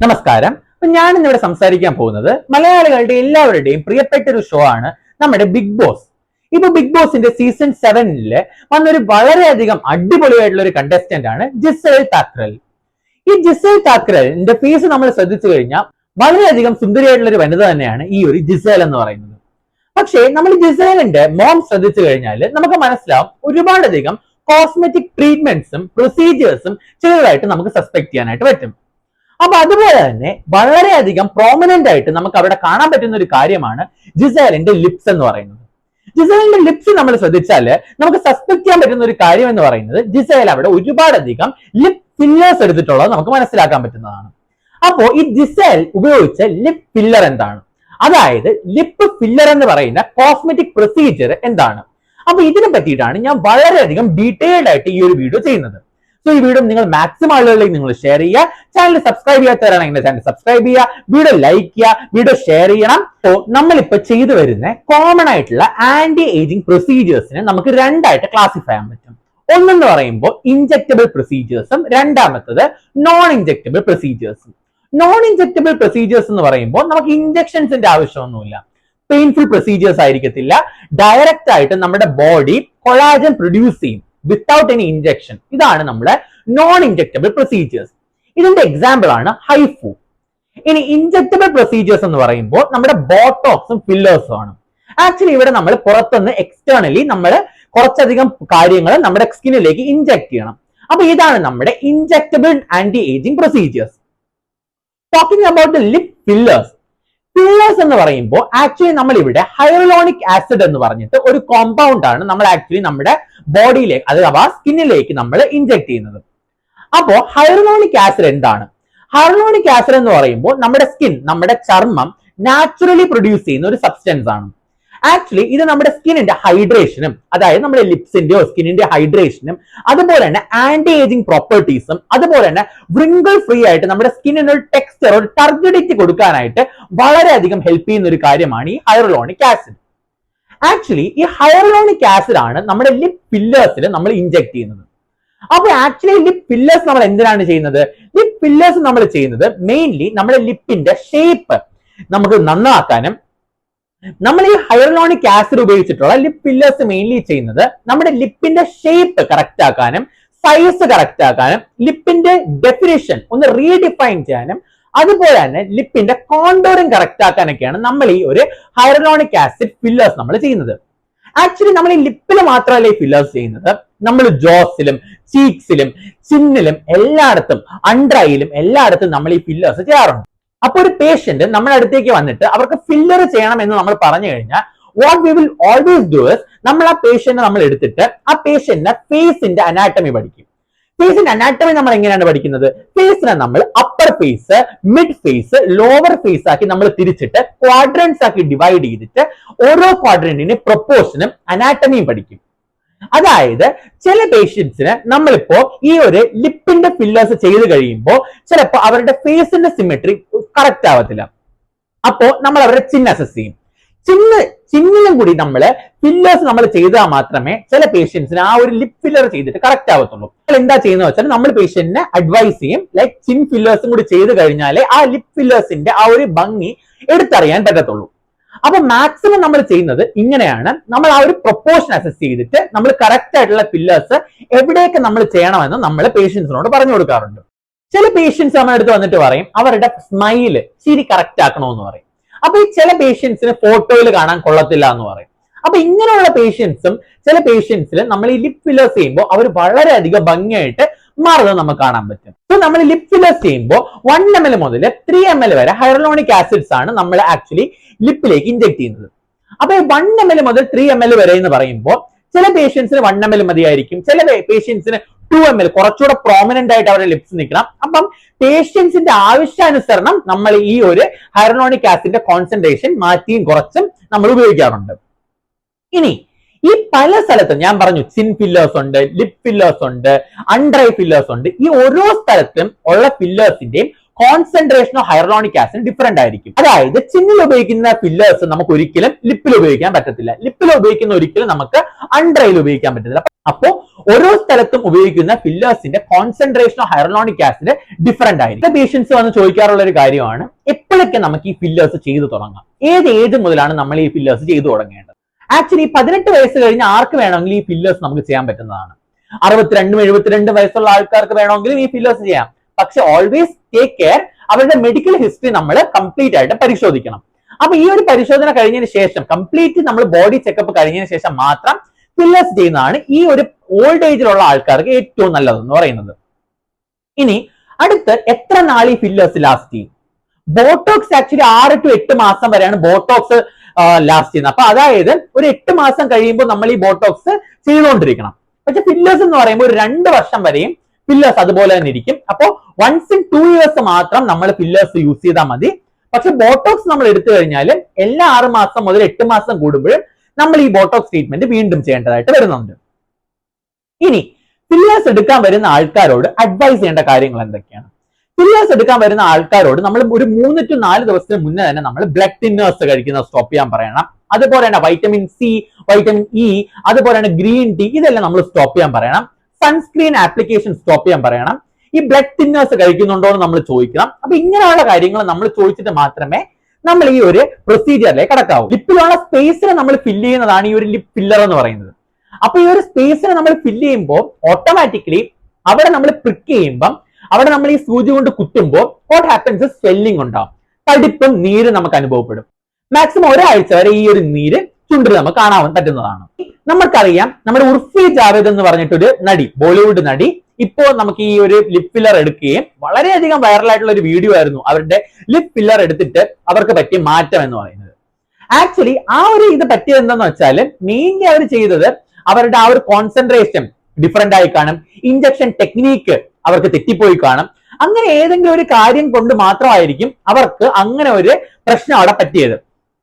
നമസ്കാരം. അപ്പൊ ഞാൻ ഇന്നിവിടെ സംസാരിക്കാൻ പോകുന്നത് മലയാളികളുടെ എല്ലാവരുടെയും പ്രിയപ്പെട്ട ഒരു ഷോ ആണ് നമ്മുടെ ബിഗ് ബോസ് ഇപ്പൊ ബിഗ് ബോസിന്റെ സീസൺ സെവനിൽ വന്നൊരു വളരെയധികം അടിപൊളിയായിട്ടുള്ള ഒരു കണ്ടസ്റ്റന്റ് ആണ് ജിസേൽ താക്രൽ ഈ ജിസേൽ താക്രലിന്റെ ഫേസ് നമ്മൾ ശ്രദ്ധിച്ചു കഴിഞ്ഞാൽ വളരെയധികം സുന്ദരിയായിട്ടുള്ള ഒരു വനിത തന്നെയാണ് ഈ ഒരു ജിസേൽ എന്ന് പറയുന്നത്. പക്ഷേ നമ്മൾ ജിസേലിന്റെ മോം ശ്രദ്ധിച്ചു കഴിഞ്ഞാൽ നമുക്ക് മനസ്സിലാവും ഒരുപാടധികം കോസ്മെറ്റിക് ട്രീറ്റ്മെന്റ്സും പ്രൊസീജിയേഴ്സും ചിലതായിട്ട് നമുക്ക് സസ്പെക്ട് ചെയ്യാനായിട്ട് പറ്റും. അപ്പൊ അതുപോലെ തന്നെ വളരെയധികം പ്രോമിനന്റ് ആയിട്ട് നമുക്ക് അവിടെ കാണാൻ പറ്റുന്ന ഒരു കാര്യമാണ് ജിസേലിന്റെ ലിപ്സ് എന്ന് പറയുന്നത്. ജിസേലിന്റെ ലിപ്സ് നമ്മൾ ശ്രദ്ധിച്ചാൽ നമുക്ക് സസ്പെക്ട് ചെയ്യാൻ പറ്റുന്ന ഒരു കാര്യം എന്ന് പറയുന്നത് ജിസേൽ അവിടെ ഒരുപാടധികം ലിപ് ഫില്ലേഴ്സ് എടുത്തിട്ടുള്ളത് നമുക്ക് മനസ്സിലാക്കാൻ പറ്റുന്നതാണ്. അപ്പോ ഈ ജിസേൽ ഉപയോഗിച്ച ലിപ് ഫില്ലർ എന്താണ്? അതായത് ലിപ്പ് ഫില്ലർ എന്ന് പറയുന്ന കോസ്മെറ്റിക് പ്രൊസീജിയർ എന്താണ്? അപ്പൊ ഇതിനെ പറ്റിയിട്ടാണ് ഞാൻ വളരെയധികം ഡീറ്റെയിൽഡ് ആയിട്ട് ഈ ഒരു വീഡിയോ ചെയ്യുന്നത്. സോ ഈ വീഡിയോ നിങ്ങൾ മാക്സിമം ആളുകളിലേക്ക് നിങ്ങൾ ഷെയർ ചെയ്യുക. ചാനൽ സബ്സ്ക്രൈബ് ചെയ്യാത്തവരാണെങ്കിൽ ചാനൽ സബ്സ്ക്രൈബ് ചെയ്യുക. വീഡിയോ ലൈക്ക് ചെയ്യുക. വീഡിയോ ഷെയർ ചെയ്യണം. സോ നമ്മളിപ്പോ ചെയ്തു വരുന്ന കോമൺ ആയിട്ടുള്ള ആന്റി ഏജിംഗ് പ്രൊസീജിയേഴ്സിനെ നമുക്ക് രണ്ടായിട്ട് ക്ലാസിഫൈ ചെയ്യാൻ പറ്റും. ഒന്നെന്ന് പറയുമ്പോൾ ഇഞ്ചക്റ്റബിൾ പ്രൊസീജിയേഴ്സും രണ്ടാമത്തത് നോൺ ഇഞ്ചക്റ്റബിൾ പ്രൊസീജിയേഴ്സും നോൺ ഇഞ്ചക്റ്റബിൾ പ്രൊസീജിയേഴ്സ് എന്ന് പറയുമ്പോൾ നമുക്ക് ഇഞ്ചക്ഷൻസിന്റെ ആവശ്യമൊന്നുമില്ല. പെയിൻഫുൾ പ്രൊസീജിയേഴ്സ് ആയിരിക്കത്തില്ല. ഡയറക്റ്റ് ആയിട്ട് നമ്മുടെ ബോഡി കൊളാജൻ പ്രൊഡ്യൂസ് ചെയ്യും. വിത്തൗട്ട് എനി ഇഞ്ചക്ഷൻ ഇതാണ് നമ്മുടെ നോൺ ഇഞ്ചക്റ്റബിൾ പ്രൊസീജിയേഴ്സ് ഇതിന്റെ എക്സാമ്പിൾ ആണ് ഹൈഫു ഇനി ഇഞ്ചക്റ്റബിൾ പ്രൊസീജിയേഴ്സ് എന്ന് പറയുമ്പോൾ നമ്മുടെ ബോട്ടോക്സും ഫില്ലേഴ്സും ആണ്. ആക്ച്വലി ഇവിടെ നമ്മൾ പുറത്തുനിന്ന് എക്സ്റ്റേണലി നമ്മൾ കുറച്ചധികം കാര്യങ്ങൾ നമ്മുടെ സ്കിന്നിലേക്ക് ഇഞ്ചക്ട് ചെയ്യണം. അപ്പൊ ഇതാണ് നമ്മുടെ injectable anti ageing procedures talking about the lip fillers fillers എന്ന് പറയുമ്പോൾ ആക്ച്വലി നമ്മൾ ഇവിടെ ഹൈറലോണിക് ആസിഡ് എന്ന് പറഞ്ഞിട്ട് ഒരു കോമ്പൗണ്ട് ആണ് നമ്മൾ ആക്ച്വലി നമ്മുടെ ബോഡിയിലേക്ക് അഥവാ സ്കിന്നിലേക്ക് നമ്മൾ ഇഞ്ചെക്ട് ചെയ്യുന്നത്. അപ്പോ ഹൈറലോണിക് ആസിഡ് എന്താണ്? ഹൈറലോണിക് ആസിഡ് എന്ന് പറയുമ്പോൾ നമ്മുടെ സ്കിൻ നമ്മുടെ ചർമ്മം നാച്ചുറലി പ്രൊഡ്യൂസ് ചെയ്യുന്ന ഒരു സബ്സ്റ്റൻസ് ആണ്. ആക്ച്വലി ഇത് നമ്മുടെ സ്കിന്നിന്റെ ഹൈഡ്രേഷനും അതായത് നമ്മുടെ ലിപ്സിന്റെയോ സ്കിന്നിന്റെ ഹൈഡ്രേഷനും അതുപോലെ തന്നെ ആന്റി ഏജിംഗ് പ്രോപ്പർട്ടീസും അതുപോലെ തന്നെ വ്രിങ്കിൾ ഫ്രീ ആയിട്ട് നമ്മുടെ സ്കിന്നിന് ഒരു ടെക്സ്ചർ ഒരു ടർജിഡിറ്റി കൊടുക്കാനായിട്ട് വളരെയധികം ഹെൽപ്പ് ചെയ്യുന്ന ഒരു കാര്യമാണ് ഈ ഹൈറലോണിക് ആസിഡ് ആക്ച്വലി ഈ ഹൈറലോണിക് ആസിഡ് ആണ് നമ്മുടെ ലിപ് പില്ലേഴ്സിൽ നമ്മൾ ഇഞ്ചെക്ട് ചെയ്യുന്നത്. അപ്പൊ ആക്ച്വലി ലിപ് പില്ലേഴ്സ് നമ്മൾ എന്തിനാണ് ചെയ്യുന്നത്? ലിപ് പില്ലേഴ്സ് നമ്മൾ ചെയ്യുന്നത് മെയിൻലി നമ്മുടെ ലിപ്പിന്റെ ഷേപ്പ് നമുക്ക് നന്നാക്കാനും നമ്മൾ ഈ ഹൈറലോണിക് ആസിഡ് ഉപയോഗിച്ചിട്ടുള്ള ലിപ് ഫില്ലേഴ്സ് മെയിൻലി ചെയ്യുന്നത് നമ്മുടെ ലിപ്പിന്റെ ഷേപ്പ് കറക്റ്റ് ആക്കാനും സൈസ് കറക്റ്റ് ആക്കാനും ലിപ്പിന്റെ ഡെഫിനേഷൻ ഒന്ന് റീഡിഫൈൻ ചെയ്യാനും അതുപോലെ തന്നെ ലിപ്പിന്റെ കോണ്ടോറിങ് കറക്റ്റ് ആക്കാനൊക്കെയാണ് നമ്മൾ ഈ ഒരു ഹൈറലോണിക് ആസിഡ് ഫില്ലേഴ്സ് നമ്മൾ ചെയ്യുന്നത്. ആക്ച്വലി നമ്മൾ ഈ ലിപ്പിൽ മാത്രമല്ല ഈ ഫില്ലേഴ്സ് ചെയ്യുന്നത്. നമ്മൾ ജോസിലും ചീക്സിലും ചിന്നിലും എല്ലായിടത്തും അൺഡ്രൈയിലും എല്ലായിടത്തും നമ്മൾ ഈ ഫില്ലേഴ്സ് ചെയ്യാറുണ്ട്. അപ്പൊ ഒരു പേഷ്യന്റ് നമ്മുടെ അടുത്തേക്ക് വന്നിട്ട് അവർക്ക് ഫില്ലർ ചെയ്യണം എന്ന് നമ്മൾ പറഞ്ഞു കഴിഞ്ഞാൽ what we will always do is നമ്മൾ ആ പേഷ്യന്റ് നമ്മൾ എടുത്തിട്ട് ആ പേഷ്യന്റിന്റെ ഫേസിന്റെ അനാറ്റമി പഠിക്കും. ഫേസിന്റെ അനാറ്റമി നമ്മൾ എങ്ങനെയാണ് പഠിക്കുന്നത്? ഫേസിനെ നമ്മൾ upper face mid face lower face ആക്കി നമ്മൾ തിരിച്ചിട്ട് ക്വാഡ്രൻസ് ആക്കി ഡിവൈഡ് ചെയ്തിട്ട് ഓരോ ക്വാഡ്രന്റിന് പ്രൊപ്പോസിനും അനാറ്റമിയും പഠിക്കും. അതായത് ചില പേഷ്യൻസിന് നമ്മളിപ്പോ ഈ ഒരു ലിപ്പിന്റെ ഫില്ലേഴ്സ് ചെയ്ത് കഴിയുമ്പോൾ ചിലപ്പോൾ അവരുടെ ഫേസിന്റെ സിമെട്രി കറക്റ്റ് ആവത്തില്ല. അപ്പോ നമ്മൾ അവരുടെ ചിഹ്ന അസസ് ചെയ്യും. ചിന്ന് ചിന്നിലും കൂടി നമ്മൾ ഫില്ലേഴ്സ് നമ്മൾ ചെയ്താൽ മാത്രമേ ചില പേഷ്യൻസിന് ആ ഒരു ലിപ് ഫില്ലർ ചെയ്തിട്ട് കറക്റ്റ് ആവത്തുള്ളൂ. നമ്മൾ എന്താ ചെയ്യുന്നത് വെച്ചാൽ നമ്മൾ പേഷ്യന്റിനെ അഡ്വൈസ് ചെയ്യും ലൈക്ക് ചിൻ ഫില്ലേഴ്സും കൂടി ചെയ്ത് കഴിഞ്ഞാലേ ആ ലിപ് ഫില്ലേഴ്സിന്റെ ആ ഒരു ഭംഗി എടുത്തറിയാൻ പറ്റത്തുള്ളൂ. അപ്പൊ മാക്സിമം നമ്മൾ ചെയ്യുന്നത് ഇങ്ങനെയാണ്. നമ്മൾ ആ ഒരു പ്രൊപ്പോർഷൻ അസസ് ചെയ്തിട്ട് നമ്മൾ കറക്റ്റ് ആയിട്ടുള്ള പില്ലേഴ്സ് എവിടെയൊക്കെ നമ്മൾ ചെയ്യണമെന്ന് നമ്മൾ പേഷ്യൻസിനോട് പറഞ്ഞു കൊടുക്കാറുണ്ട്. ചില പേഷ്യൻസ് നമ്മുടെ അടുത്ത് വന്നിട്ട് പറയും അവരുടെ സ്മൈൽ ചിരി കറക്റ്റ് ആക്കണമെന്ന് പറയും. അപ്പൊ ഈ ചില പേഷ്യൻസിന് ഫോട്ടോയിൽ കാണാൻ കൊള്ളത്തില്ല എന്ന് പറയും. അപ്പൊ ഇങ്ങനെയുള്ള പേഷ്യൻസും ചില പേഷ്യൻസിൽ നമ്മൾ ഈ ലിപ് ഫില്ലേഴ്സ് ചെയ്യുമ്പോൾ അവർ വളരെയധികം ഭംഗിയായിട്ട് മാറുന്നത് നമുക്ക് കാണാൻ പറ്റും. സോ നമ്മൾ ലിപ് ഫില്ലേഴ്സ് ചെയ്യുമ്പോൾ വൺ എം എൽ മുതൽ ത്രീ എം എൽ വരെ ഹൈറലോണിക് ആസിഡ്സ് ആണ് നമ്മൾ ആക്ച്വലി ലിപ്പിലേക്ക് ഇഞ്ചെക്ട് ചെയ്യുന്നത്. അപ്പൊ വൺ എം എൽ മുതൽ ത്രീ എം എൽ വരെ എന്ന് പറയുമ്പോൾ ചില പേഷ്യൻസിന് വൺ എം എൽ മതിയായിരിക്കും. ചില പേഷ്യൻസിന് ടു എം എൽ കുറച്ചുകൂടെ പ്രോമിനന്റ് ആയിട്ട് അവരുടെ ലിപ്സ് നിൽക്കണം. അപ്പം പേഷ്യൻസിന്റെ ആവശ്യാനുസരണം നമ്മൾ ഈ ഒരു ഹൈറോണിക് ആസിഡിന്റെ കോൺസെൻട്രേഷൻ മാറ്റിയും കുറച്ചും നമ്മൾ ഉപയോഗിക്കാറുണ്ട്. ഇനി ഈ പല സ്ഥലത്തും ഞാൻ പറഞ്ഞു ചിൻ ഫില്ലേഴ്സ് ഉണ്ട് ലിപ് ഫില്ലേഴ്സ് ഉണ്ട് അൺഡ്രൈ ഫില്ലേഴ്സ് ഉണ്ട്. ഈ ഓരോ സ്ഥലത്തും ഉള്ള ഫില്ലേഴ്സിന്റെയും concentration of hyaluronic acid different ആയിരിക്കും. അതായത് ചിന്നിൽ ഉപയോഗിക്കുന്ന ഫില്ലേഴ്സ് നമുക്ക് ഒരിക്കലും ലിപ്പിൽ ഉപയോഗിക്കാൻ പറ്റത്തില്ല. ലിപ്പിൽ ഉപയോഗിക്കുന്ന ഒരിക്കലും നമുക്ക് അണ്ടറയിൽ ഉപയോഗിക്കാൻ പറ്റത്തില്ല. അപ്പോ ഓരോ സ്ഥലത്തും ഉപയോഗിക്കുന്ന ഫില്ലേഴ്സിന്റെ concentration of hyaluronic acid different ആയിരിക്കും. പേഷ്യൻസ് വന്ന് ചോദിക്കാറുള്ള ഒരു കാര്യമാണ് എപ്പോഴൊക്കെ നമുക്ക് ഈ ഫില്ലേഴ്സ് ചെയ്തു തുടങ്ങാം? ഏത് ഏജ് മുതലാണ് നമ്മൾ ഈ ഫില്ലേഴ്സ് ചെയ്തു തുടങ്ങേണ്ടത്? ആക്ച്വലി പതിനെട്ട് വയസ്സ് കഴിഞ്ഞ് ആർക്ക് വേണമെങ്കിലും ഈ ഫില്ലേഴ്സ് നമുക്ക് ചെയ്യാൻ പറ്റുന്നതാണ്. അറുപത്തിരണ്ടും എഴുപത്തിരണ്ടും വയസ്സുള്ള ആൾക്കാർക്ക് വേണമെങ്കിലും ഈ ഫില്ലേഴ്സ് ചെയ്യാം. പക്ഷെ ഓൾവേസ് ടേക്ക് കെയർ അവരുടെ മെഡിക്കൽ ഹിസ്റ്ററി നമ്മൾ കംപ്ലീറ്റ് ആയിട്ട് പരിശോധിക്കണം. അപ്പൊ ഈ ഒരു പരിശോധന കഴിഞ്ഞതിന് ശേഷം കംപ്ലീറ്റ് നമ്മൾ ബോഡി ചെക്കപ്പ് കഴിഞ്ഞതിന് ശേഷം മാത്രം ഫില്ലേഴ്സ് ചെയ്യുന്നതാണ് ഈ ഒരു ഓൾഡ് ഏജിലുള്ള ആൾക്കാർക്ക് ഏറ്റവും നല്ലതെന്ന് പറയുന്നത്. ഇനി അടുത്ത് എത്ര നാൾ ഈ ഫില്ലേഴ്സ് ലാസ്റ്റ് ചെയ്യും ബോട്ടോക്സ് ആക്ച്വലി ആറ് ടു എട്ട് മാസം വരെയാണ് ബോട്ടോക്സ് ലാസ്റ്റ് ചെയ്യുന്നത്. അപ്പൊ അതായത് ഒരു എട്ട് മാസം കഴിയുമ്പോൾ നമ്മൾ ഈ ബോട്ടോക്സ് ചെയ്തുകൊണ്ടിരിക്കണം. പക്ഷെ ഫില്ലേഴ്സ് എന്ന് പറയുമ്പോൾ ഒരു രണ്ട് വർഷം വരെയും ഫില്ലേഴ്സ് അതുപോലെ തന്നെ ഇരിക്കും. അപ്പോൾ വൺസ് ഇൻ ടു ഇയേഴ്സ് മാത്രം നമ്മൾ ഫില്ലേഴ്സ് യൂസ് ചെയ്താൽ മതി. പക്ഷെ ബോട്ടോക്സ് നമ്മൾ എടുത്തു കഴിഞ്ഞാൽ എല്ലാ ആറ് മാസം മുതൽ എട്ട് മാസം കൂടുമ്പോഴും നമ്മൾ ഈ ബോട്ടോക്സ് ട്രീറ്റ്മെന്റ് വീണ്ടും ചെയ്യേണ്ടതായിട്ട് വരുന്നുണ്ട്. ഇനി ഫില്ലേഴ്സ് എടുക്കാൻ വരുന്ന ആൾക്കാരോട് അഡ്വൈസ് ചെയ്യേണ്ട കാര്യങ്ങൾ എന്തൊക്കെയാണ്? ഫില്ലേഴ്സ് എടുക്കാൻ വരുന്ന ആൾക്കാരോട് നമ്മൾ ഒരു മൂന്ന് ടു നാല് ദിവസത്തിന് മുന്നേ തന്നെ നമ്മൾ ബ്ലഡ് തിന്നേഴ്സ് കഴിക്കുന്നത് സ്റ്റോപ്പ് ചെയ്യാൻ പറയണം. അതുപോലെ തന്നെ വൈറ്റമിൻ സി വൈറ്റമിൻ ഇ അതുപോലെ തന്നെ ഗ്രീൻ ടീ ഇതെല്ലാം നമ്മൾ സ്റ്റോപ്പ് ചെയ്യാൻ പറയണം. സൺസ്ക്രീൻ ആപ്ലിക്കേഷൻ സ്റ്റോപ്പ് ചെയ്യാൻ പറയണം. ഈ ബ്ലഡ് തിന്നേഴ്സ് കഴിക്കുന്നുണ്ടോ എന്ന് നമ്മൾ ചോദിക്കണം. അപ്പൊ ഇങ്ങനെയുള്ള കാര്യങ്ങൾ നമ്മൾ ചോദിച്ചിട്ട് മാത്രമേ നമ്മൾ ഈ ഒരു പ്രൊസീജിയറിലേക്ക് കടക്കാവൂ. ലിപ്പിലുള്ള സ്പേസിനെ നമ്മൾ ഫില്ല് ചെയ്യുന്നതാണ് ഈ ഒരു ലിപ് ഫില്ലർ എന്ന് പറയുന്നത്. അപ്പൊ ഈ ഒരു സ്പേസിനെ നമ്മൾ ഫില്ല് ചെയ്യുമ്പോൾ ഓട്ടോമാറ്റിക്കലി അവിടെ നമ്മൾ പ്രിക്ക് ചെയ്യുമ്പം അവിടെ നമ്മൾ ഈ സൂചി കൊണ്ട് കുത്തുമ്പോൾ വാട്ട് ഹാപ്പൻസ് സ്വെല്ലിംഗ് ഉണ്ടാവും. തടിപ്പും നീര് നമുക്ക് അനുഭവപ്പെടും. മാക്സിമം ഒരാഴ്ച വരെ ഈ ഒരു നീര് ചുണ്ടിൽ നമുക്ക് കാണാൻ പറ്റുന്നതാണ്. നമുക്കറിയാം നമ്മുടെ ഉർഫി ജാവേദ് എന്ന് പറഞ്ഞിട്ടൊരു നടി ബോളിവുഡ് നടി ഇപ്പോ നമുക്ക് ഈ ഒരു ലിപ് ഫില്ലർ എടുക്കുകയും വളരെയധികം വൈറലായിട്ടുള്ള ഒരു വീഡിയോ ആയിരുന്നു അവരുടെ ലിപ് ഫില്ലർ എടുത്തിട്ട് അവർക്ക് പറ്റിയ മാറ്റം എന്ന് പറയുന്നത്. ആക്ച്വലി ആ ഒരു ഇത് പറ്റിയത് എന്താന്ന് വെച്ചാൽ മെയിൻലി അവർ ചെയ്തത് അവരുടെ ആ ഒരു കോൺസെൻട്രേഷൻ ഡിഫറെന്റ് ആയി കാണും. ഇഞ്ചക്ഷൻ ടെക്നീക്ക് അവർക്ക് തെറ്റിപ്പോയി കാണും. അങ്ങനെ ഏതെങ്കിലും ഒരു കാര്യം കൊണ്ട് മാത്രമായിരിക്കും അവർക്ക് അങ്ങനെ ഒരു പ്രശ്നം അവിടെ പറ്റിയത്.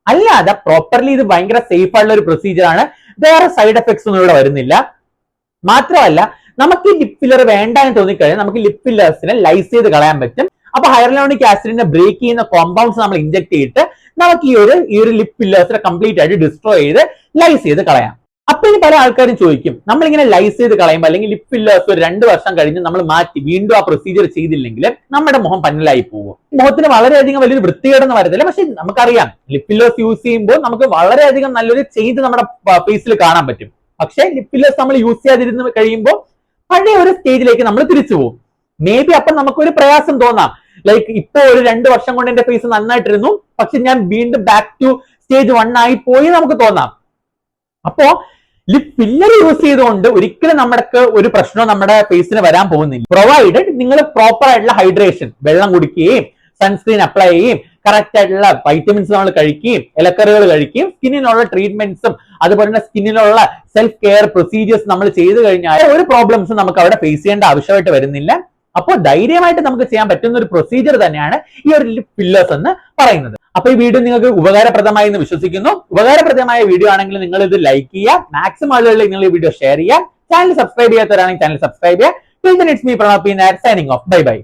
അല്ലാതെ പ്രോപ്പർലി ഇത് ഭയങ്കര സേഫ് ആയിട്ടുള്ള ഒരു പ്രൊസീജിയർ ആണ്. വേറെ സൈഡ് എഫക്ട്സ് ഒന്നും ഇവിടെ വരുന്നില്ല. മാത്രമല്ല നമുക്ക് ഈ ലിപ് ഫില്ലർ വേണ്ട എന്ന് തോന്നിക്കഴിഞ്ഞാൽ നമുക്ക് ലിപ് ഫില്ലേഴ്സിനെ ലൈസ് ചെയ്ത് കളയാൻ പറ്റും. അപ്പൊ ഹൈറലോണിക് ആസിഡിനെ ബ്രേക്ക് ചെയ്യുന്ന കോമ്പൗണ്ട്സ് നമ്മൾ ഇഞ്ചക്ട് ചെയ്തിട്ട് നമുക്ക് ഈ ഒരു ഈ ഒരു ലിപ് ഫില്ലേഴ്സിനെ കംപ്ലീറ്റ് ആയിട്ട് ഡിസ്ട്രോയ് ചെയ്ത് ലൈസ് ചെയ്ത് കളയാം. അപ്പൊ ഇനി പല ആൾക്കാരും ചോദിക്കും നമ്മളിങ്ങനെ ലൈസ് ചെയ്ത് കളയുമ്പോൾ അല്ലെങ്കിൽ ലിപ്പ് ഫില്ലേഴ്സ് ഒരു രണ്ട് വർഷം കഴിഞ്ഞ് നമ്മൾ മാറ്റി വീണ്ടും ആ പ്രൊസീജിയർ ചെയ്തില്ലെങ്കിൽ നമ്മുടെ മുഖം പന്നലായി പോകും മുഖത്തിന് വളരെയധികം വലിയൊരു വൃത്തികേടെന്ന് വരത്തില്ല. പക്ഷെ നമുക്കറിയാം ലിപ് ഫില്ലേഴ്സ് യൂസ് ചെയ്യുമ്പോൾ നമുക്ക് വളരെയധികം നല്ലൊരു ചെയ്ത് നമ്മുടെ ഫേസിൽ കാണാൻ പറ്റും. പക്ഷെ ലിപ് ഫില്ലേഴ്സ് നമ്മൾ യൂസ് ചെയ്യാതിരുന്ന് കഴിയുമ്പോൾ പഴയ ഒരു സ്റ്റേജിലേക്ക് നമ്മൾ തിരിച്ചു പോകും മേ ബി അപ്പൊ നമുക്കൊരു പ്രയാസം തോന്നാം. ലൈക്ക് ഇപ്പൊ ഒരു രണ്ട് വർഷം കൊണ്ട് എന്റെ ഫേസ് നന്നായിട്ടിരുന്നു. പക്ഷെ ഞാൻ വീണ്ടും ബാക്ക് ടു സ്റ്റേജ് വൺ ആയി പോയി നമുക്ക് തോന്നാം. അപ്പോ ലിപ് ഫില്ലർ യൂസ് ചെയ്തുകൊണ്ട് ഒരിക്കലും നമ്മുടെ ഒരു പ്രശ്നവും നമ്മുടെ ഫേസിന് വരാൻ പോകുന്നില്ല. പ്രൊവൈഡഡ് നിങ്ങൾ പ്രോപ്പർ ആയിട്ടുള്ള ഹൈഡ്രേഷൻ വെള്ളം കുടിക്കുകയും സൺസ്ക്രീൻ അപ്ലൈ ചെയ്യുകയും കറക്റ്റ് ആയിട്ടുള്ള വൈറ്റമിൻസ് നമ്മൾ കഴിക്കുകയും ഇലക്കറികൾ കഴിക്കുകയും സ്കിന്നിനുള്ള ട്രീറ്റ്മെന്റ്സും അതുപോലെ തന്നെ സ്കിന്നിനുള്ള സെൽഫ് കെയർ പ്രൊസീജിയേഴ്സ് നമ്മൾ ചെയ്തു കഴിഞ്ഞാൽ ഒരു പ്രോബ്ലംസും നമുക്ക് അവിടെ ഫേസ് ചെയ്യേണ്ട ആവശ്യമായിട്ട് വരുന്നില്ല. അപ്പോൾ ധൈര്യമായിട്ട് നമുക്ക് ചെയ്യാൻ പറ്റുന്ന ഒരു പ്രൊസീജിയർ തന്നെയാണ് ഈ ഒരു പില്ലേഴ്സ് എന്ന് പറയുന്നത്. അപ്പൊ ഈ വീഡിയോ നിങ്ങൾക്ക് ഉപകാരപ്രദമായി എന്ന് വിശ്വസിക്കുന്നു. ഉപകാരപ്രദമായ വീഡിയോ ആണെങ്കിൽ നിങ്ങൾ ഇത് ലൈക്ക് ചെയ്യുക. മാക്സിമം ആളുകളിൽ നിങ്ങൾ ഈ വീഡിയോ ഷെയർ ചെയ്യുക. ചാനൽ സബ്സ്ക്രൈബ് ചെയ്യാത്തവരാണെങ്കിൽ ചാനൽ സബ്സ്ക്രൈബ് ചെയ്യുക. Me signing off bye bye